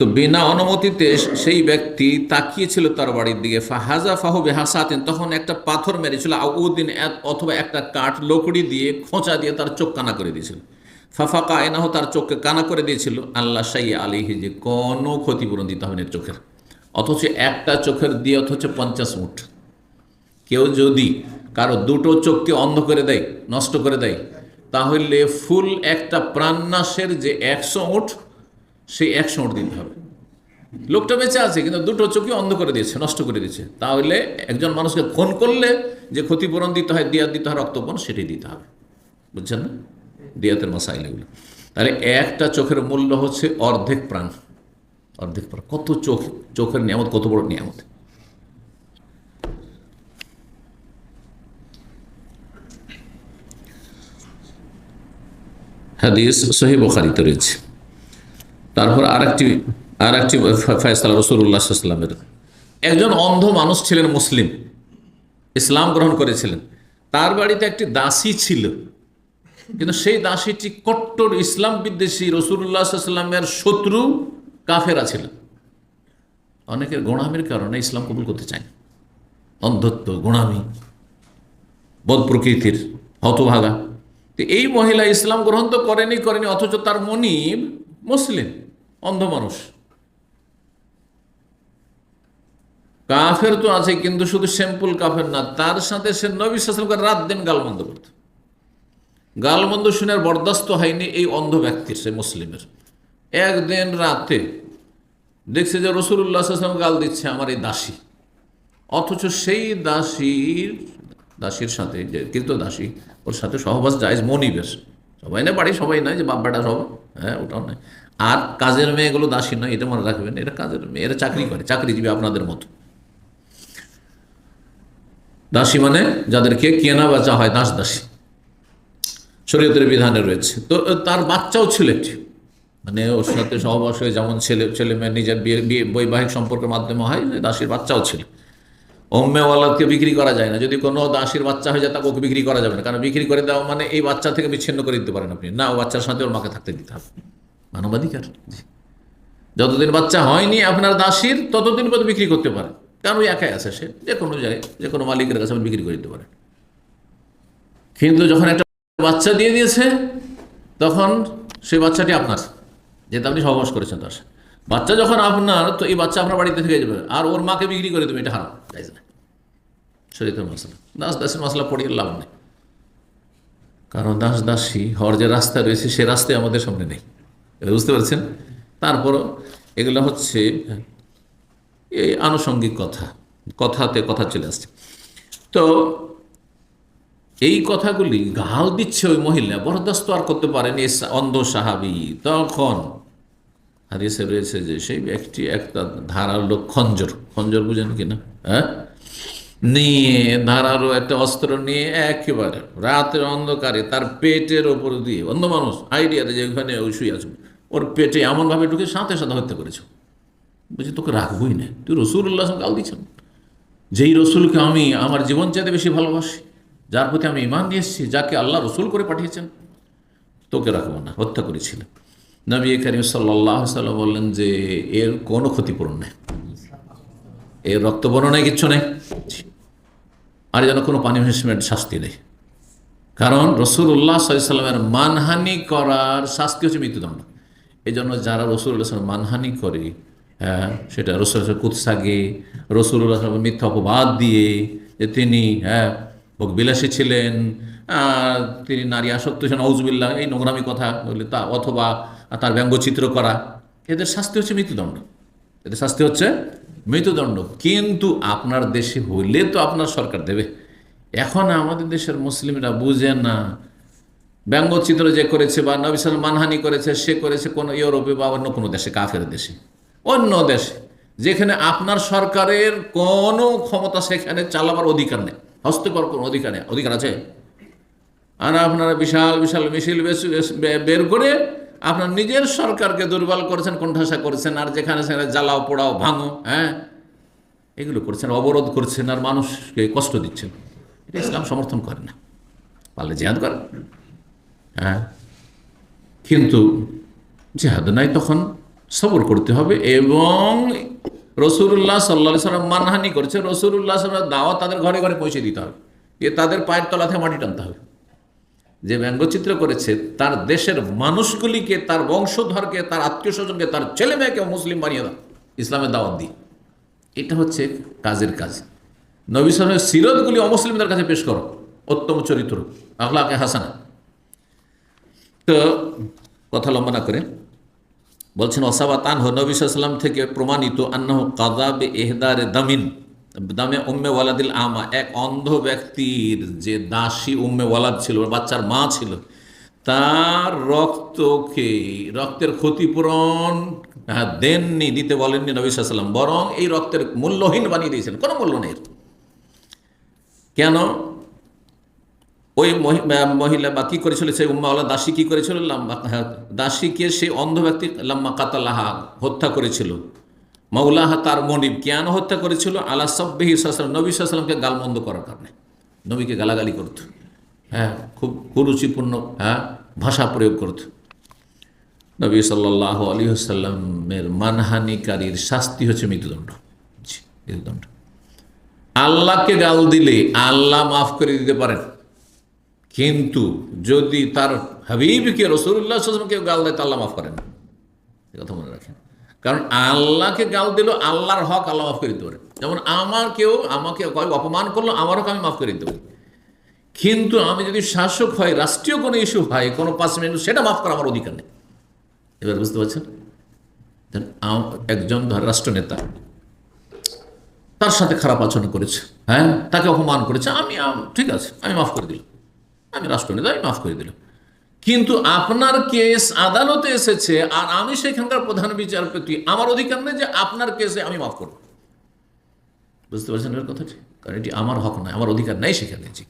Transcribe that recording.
তো বিনা অনুমতিতে সেই ব্যক্তি তাকিয়েছিল তার বাড়ির দিকে। ফাহাজা ফাহু বেহাসাতেন তখন একটা পাথর মেরেছিল আউদ্দিন অথবা একটা কাঠ লকড়ি দিয়ে খোঁচা দিয়ে তার চোখ কানা করে দিয়েছিল। ফাফাকা এনাহ তার চোখকে কানা করে দিয়েছিল। আল্লাহ সাই আলিহি যে কোনো ক্ষতিপূরণ দিতে হবে না চোখের। অথচ একটা চোখের দিয়ে অথচ পঞ্চাশ মুঠ। কেউ যদি কারও দুটো চোখকে অন্ধ করে দেয়, নষ্ট করে দেয়, তাহলে ফুল একটা প্রাণনাশের যে একশো উঠ সেই একশো উঠ দিতে হবে। লোকটা বেঁচে আছে, কিন্তু দুটো চোখই অন্ধ করে দিয়েছে, নষ্ট করে দিয়েছে। তাহলে একজন মানুষকে ফোন করলে যে ক্ষতিপূরণ দিতে হয়, দিয়াত দিতে হয় রক্তপণ সেটাই দিতে হবে। বুঝছেন না? দিয়াতের মাসাইল এগুলো। তাহলে একটা চোখের মূল্য হচ্ছে অর্ধেক প্রাণ। অর্ধেক প্রাণ। কত চোখ, চোখের নিয়ামত, কত বড় নিয়ামত। হাদিস সহি বখারিতে রয়েছে। তারপর আরেকটি আর একটি ফয়সাল রসুল্লাহ সাল্লামের একজন অন্ধ মানুষ ছিলেন মুসলিম। ইসলাম গ্রহণ করেছিলেন। তার বাড়িতে একটি দাসী ছিল। কিন্তু সেই দাসীটি কট্টর ইসলাম বিদ্বেষী রসুল্লাহ সাল্লামের শত্রু কাফেরা ছিল। অনেকের গোড়ামির কারণে ইসলাম কবুল করতে চায় অন্ধত্ব গোড়ামি বোধ প্রকৃতির হতভাগা। এই মহিলা ইসলাম গ্রহণ তো করেনি করেনি, অথচ তার মনিব মুসলিম। অন্ধ মানুষ। কাফের তো আছে, কিন্তু শুধু সিম্পল কাফের না, তার সাথে সে নবী সালামকে রাত দিন গালমন্দ করত। গালমন্দ শুনে বরদাস্ত হয়নি এই অন্ধ ব্যক্তির, সে মুসলিমের। একদিন রাতে দেখছে যে রসুল্লাহ গাল দিচ্ছে আমার এই দাসী। অথচ সেই দাসীর দাসীর সাথে যে কিন্তু দাসী, ওর সাথে সহবাস যায় মনিবের। সবাই না বাড়ি সবাই নয় যে বাপ বেটা সব হ্যাঁ ওটাও নয় আর কাজের মেয়েগুলো দাসী নয়, এটা মনে রাখবেন, এটা কাজের মেয়ে, এরা চাকরি করে, চাকরিজীবী আপনাদের মতো। দাসী মানে যাদেরকে কেনা বেচা হয় দাস দাসী। শরীয়তের বিধানে রয়েছে। তো তার বাচ্চাও ছিল একটি মানে ওর সাথে সহবাস হয়ে যেমন ছেলে ছেলে মেয়ে নিজের বিয়ে বিয়ে, বৈবাহিক সম্পর্কের মাধ্যমে হয় দাসীর বাচ্চাও ছিল। ওম্মেওয়ালাদকে বিক্রি করা যায় না। যদি কোনো দাসীর বাচ্চা হয়ে যায়, তাকে ওকে বিক্রি করা যাবে না। কারণ বিক্রি করে দেওয়া মানে এই বাচ্চা থেকে বিচ্ছিন্ন করে দিতে পারেন আপনি। না, ও বাচ্চার সাথে ওর মাকে থাকতে দিতে হবে। মানবাধিকার। যতদিন বাচ্চা হয়নি আপনার দাসীর, ততদিন পর্যন্ত বিক্রি করতে পারে। কারণ ওই একাই আছে সে, যে কোনো জায়গায়, যে কোনো মালিকের কাছে আপনি বিক্রি করে দিতে কিন্তু যখন একটা বাচ্চা দিয়ে দিয়েছে, তখন সেই বাচ্চাটি আপনার, যেহেতু আপনি সহবাস করেছেন তার। বাচ্চা যখন আপনার, তো এই বাচ্চা আপনার বাড়িতে থেকে যাবে। আর ওর মাকে বিক্রি করে দেবে, এটা হারাম যাইজ না? শরীরের মশলা দাস দাসের মশলা পড়িয়ে লাভ নেই। কারণ দাস দাসী হওয়ার যে রাস্তা রয়েছে, সে রাস্তায় আমাদের সামনে নেই। বুঝতে পারছেন? তারপরও এগুলো হচ্ছে এই আনুষঙ্গিক কথা, কথাতে কথা চলে আসছে। তো এই কথাগুলি গাল দিচ্ছে ওই মহিলা, বরদাস্ত আর করতে পারেনি অন্ধ সাহাবি। তখন হাদিসে রয়েছে যে সেই ব্যক্তি একটা ধারালো খঞ্জর খঞ্জর বুঝেন কিনা? হ্যাঁ? নিয়ে ধারালো একটা অস্ত্র নিয়ে একেবারে রাতের অন্ধকারে তার পেটের ওপর দিয়ে, অন্ধ মানুষ আইডিয়াতে যে ওখানে ওই শুয়ে আছে। ওর পেটে এমনভাবে ঢুকে সাথে সাথে হত্যা করেছে। বলছি, তোকে রাখবই না। তুই রসুল্লাহ গাল দিচ্ছেন? যেই রসুলকে আমি আমার জীবন চাইতে বেশি ভালোবাসি, যার প্রতি আমি ইমান নিয়ে এসেছি, যাকে আল্লাহ রসুল করে পাঠিয়েছেন, তোকে রাখব না। হত্যা করেছিলেন নবী করিম সাল্লাহ সাল্লাম বললেন যে, এর কোনো ক্ষতিপূরণ নেই। এর রক্ত বর্ণনায় কিচ্ছু নেই। আর যেন কোনো পানিশমেন্ট শাস্তি নেই। কারণ রসুল্লাহ সাল্লামের মানহানি করার শাস্তি হচ্ছে মৃত্যুদণ্ড। এই জন্য যারা রসুল্লাহ মানহানি করে হ্যাঁ সেটা রসুল কুৎসাগে রসুল্লাহ মিথ্যা অপবাদ দিয়ে যে তিনি হ্যাঁ ভোগ বিলাসী ছিলেন তিনি নারী আসক্ত ছিলেন নজবিল্লা এই নোংরামি কথা বলে তা, অথবা তার ব্যঙ্গচিত্র করা, এদের শাস্তি হচ্ছে মৃত্যুদণ্ড। এদের শাস্তি হচ্ছে মৃত্যুদণ্ড। কিন্তু আপনার দেশে হইলে তো আপনার সরকার দেবে। এখন আমাদের দেশের মুসলিমরা বুঝে না। ব্যঙ্গচিত্র যে করেছে বা নবিসাল মানহানি করেছে, সে করেছে কোনো ইউরোপে বা অন্য কোনো দেশে, কাফের দেশে। অন্য দেশে, যেখানে আপনার সরকারের কোনো ক্ষমতা সেখানে চালাবার অধিকার নেই। হস্তক্ষেপ কোনো অধিকার নেই। অধিকার আছে? আর আপনারা বিশাল বিশাল মিছিল বের করে আপনার নিজের সরকারকে দুর্বল করেছেন, কোণঠাসা করেছেন, আর যেখানে সেখানে জ্বালাও, পোড়াও, ভাঙো হ্যাঁ? এগুলো করছেন, অবরোধ করছেন, আর মানুষকে কষ্ট দিচ্ছেন। এটা ইসলাম সমর্থন করে না। পারলে জেহাদ করে হ্যাঁ? কিন্তু জেহাদ নাই তখন সবর করতে হবে এবং রসুল্লাহ সাল্লা সাল্লাম মানহানি করেছে রসুল্লাহ সাল্লাম দাওয়া তাদের ঘরে ঘরে পৌঁছে দিতে হবে। এ তাদের পায়ের তলাতে মাটি টানতে হবে। যে ব্যঙ্গচিত্র করেছে, তার দেশের মানুষগুলিকে, তার বংশধরকে, তার আত্মীয় স্বজনকে তার ছেলে মেয়েকে মুসলিম বানিয়ে দাও, ইসলামের দাওয়াত দিয়ে। এটা হচ্ছে কাজের কাজ। নবী সালামের সিরতগুলি অমুসলিমদের কাছে পেশ করো, উত্তম চরিত্র, আখলাকে হাসানা। তো কথা লম্বা না করে, বলছেন ওসাবাতান হো নবী সাল্লাম থেকে প্রমাণিত আন্নাহ কাদাবে এহদারে দামিন। দামে উম্মে ওয়ালাদিল আমা এক অন্ধ ব্যক্তির যে দাসী উম্মে ওয়ালাদ ছিল বাচ্চার মা ছিল তার রক্তকে রক্তের ক্ষতিপূরণ হ্যাঁ, দেননি দিতে বলেননি নবী সাল্লাম বরং এই রক্তের মূল্যহীন বানিয়ে দিয়েছেন কোনো মূল্য নেই কেন? ওই মহিলা বা কি করেছিল সেই উম্মাওয়ালা দাসী কি করেছিল? লাম্মা হ্যাঁ, দাসীকে সেই অন্ধ ব্যক্তি লাম্মা কাতালাহা হত্যা করেছিল। মৌলাহা তার মনিব কেন হত্যা করেছিল। আল্লাহ সব্বিহি সাল্লাম নবী সাল্লামকে গালমন্দ করার কারণে। নবীকে গালাগালি করত। হ্যাঁ খুব কুরুচিপূর্ণ হ্যাঁ ভাষা প্রয়োগ করত। নবী সাল্লাহ আলী সাল্লামের মানহানিকারীর শাস্তি হচ্ছে মৃত্যুদণ্ড। মৃত্যুদণ্ড। আল্লাহকে গাল দিলে আল্লাহ মাফ করে দিতে পারেন। কিন্তু যদি তার হাবিবকে রসুল্লাহ কেউ গাল দেয়, তা আল্লাহ মাফ করেন কথা মনে রাখেন। কারণ আল্লাহকে গাল দিল আল্লাহর হক আল্লাহ মাফ করে দিতে পারে। যেমন আমার কেউ আমাকে অপমান করল আমার হক আমি মাফ করে দিতে পারি। কিন্তু আমি যদি শাসক হয় রাষ্ট্রীয় কোনো ইস্যু হয়, কোনো পাঁচ মিনিট, সেটা মাফ করা আমার অধিকার নেই। এবার বুঝতে পারছেন? একজন ধর রাষ্ট্রনেতা, তার সাথে খারাপ আচরণ করেছে হ্যাঁ? তাকে অপমান করেছে আমি ঠিক আছে, আমি মাফ করে দিলাম। আমি রাষ্ট্রনেতা, আমি মাফ করে দিলাম। কিন্তু আপনার কেস আদালতে এসেছে আর আমি সেখানকার প্রধান বিচারপতি, আমার অধিকার নেই যে আপনার কেসে আমি মাফ করব। বুঝতে পারছেন এর কথাটি? কারণ এটি আমার হক নয়, আমার অধিকার নাই সেখানে। জি।